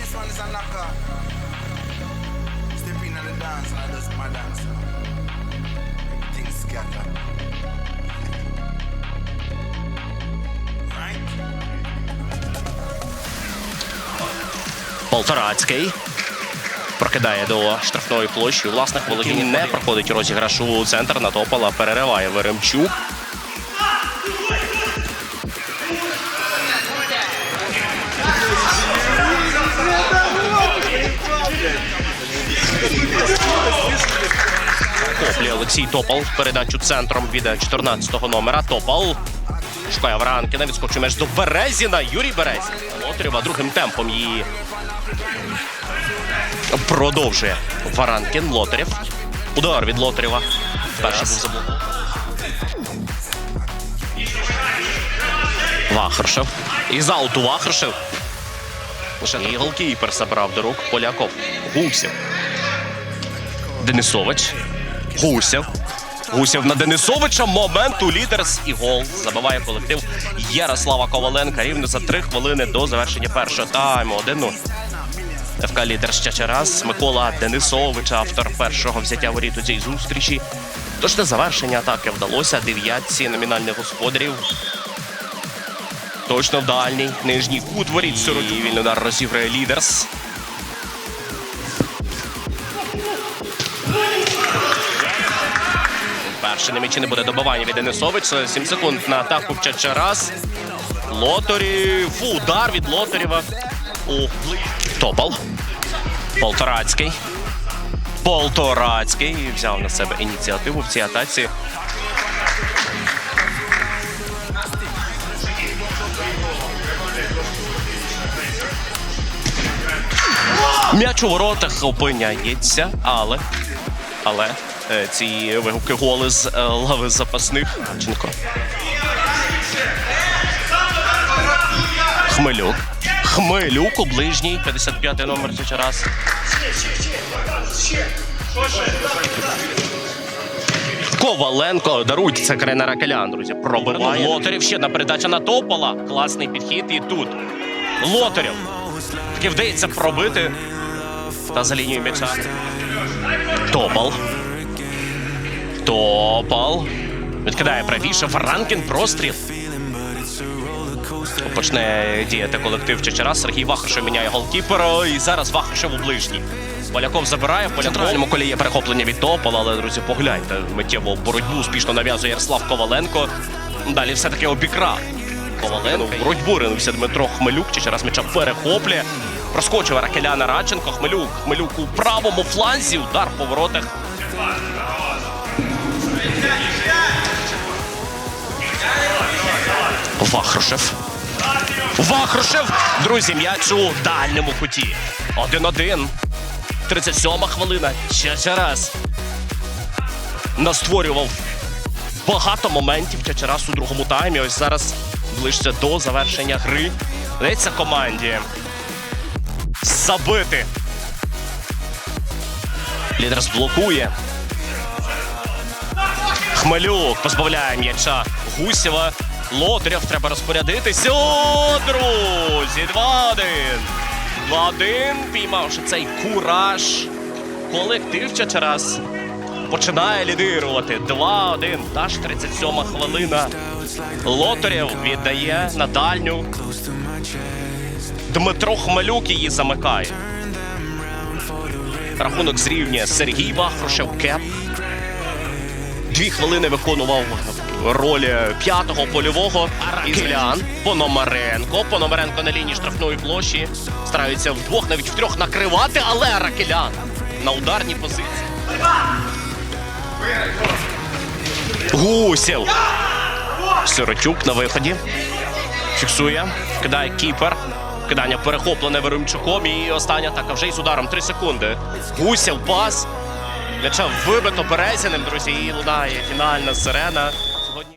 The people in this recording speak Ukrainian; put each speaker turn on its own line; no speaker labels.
is a knocker. Step in on the dance and I just my dance. Everything scatter.
Полторацький. Прокидає до штрафної площі. У власних володінь не проходить розіграш у центр. Натопала перериває Веремчук. Олексій Топал. Передачу центром від 14-го номера. Топал. Шукає Варанкіна, відскочує меж до Березіна. Юрій Березін. Лотрєва другим темпом її продовжує Варанкін. Лотарєв. Удар від Лотарєва. Перший був заблокований. Вахрушев. І з ауту Вахрушев. Лише і голкіпер забрав до рук Поляков. Гусєв. Денисович. Гусєв. Гусєв на Денисовича. Момент у лідерс і гол. Забиває колектив Ярослава Коваленка рівно за три хвилини до завершення першого тайму. 1-0. ФК Лідер ще ще раз. Микола Денисович, автор першого взяття воріт у цій зустрічі. Точне завершення атаки вдалося дев'ятці номінальних господарів. Точно в дальній нижній кут воріт Сиротюк. І удар розіграє Лідерс. Перший на м'ячі не буде добивання від Денисовича. 7 секунд на атаку Чачарас. Лоторів. Фу, удар від Лоторєва. У Топал. Полторацький. Полторацький взяв на себе ініціативу в цій атаці. М'яч у воротах опиняється, але. Але ці вигуки голи з е, лави запасних. Радченко. Хмелюк. Хмелюк у ближній, 55 номер цей раз. Коваленко дарують це Карина Ракелян, друзі. Пробиває. Лотарів ще одна передача на Топола. Класний підхід. І тут Лотарів. Таки вдається пробити. Та за лінією м'яча. Топал. Топал. Відкидає правіше. Варанкін простріл. Почне діяти колектив Чечера. Сергій Вахрушев міняє голкіпера. І зараз Вахрушев у ближній. Поляков забирає. В центральному колі є перехоплення від Топола, але, друзі, погляньте. Миттєво боротьбу успішно нав'язує Ярослав Коваленко. Далі все-таки обікрав. Коваленко. В боротьбу ринувся Дмитро Хмелюк. Чечераз м'яча перехоплює. Проскочив Ракеляна Радченко. Хмелюк. Хмелюк у правому фланзі. Удар по воротах. Вахрушев. Вахрушев. Друзі, м'яч у дальньому куті. 1-1. 37 хвилина. Раз. Настворював багато моментів Чачарас у другому таймі. Ось зараз ближче до завершення гри. Дається команді забити. Лідер блокує. Хмелюк позбавляє м'яча Гусєва. Лотарєв треба розпорядитися. О, друзі, 2-1. 2-1. Піймавши цей кураж. Колектив Чачарас починає лідирувати. 2-1. Аж 37 хвилина. Лотарєв віддає на дальню. Дмитро Хмелюк її замикає. Рахунок зрівнює Сергій Вахрушев Кеп. Дві хвилини виконував роль п'ятого польового Ізлян Пономаренко. Пономаренко на лінії штрафної площі. Стараються вдвох, навіть втрьох накривати, але Аракелян на ударній позиції. Гусєв. Сиротюк на виході. Фіксує. Кидає кіпер. Кидання перехоплене Веремчуком. І остання атака вже із ударом. Три секунди. Гусєв пас. М'яча вибито Березіним, друзі, і лунає фінальна сирена.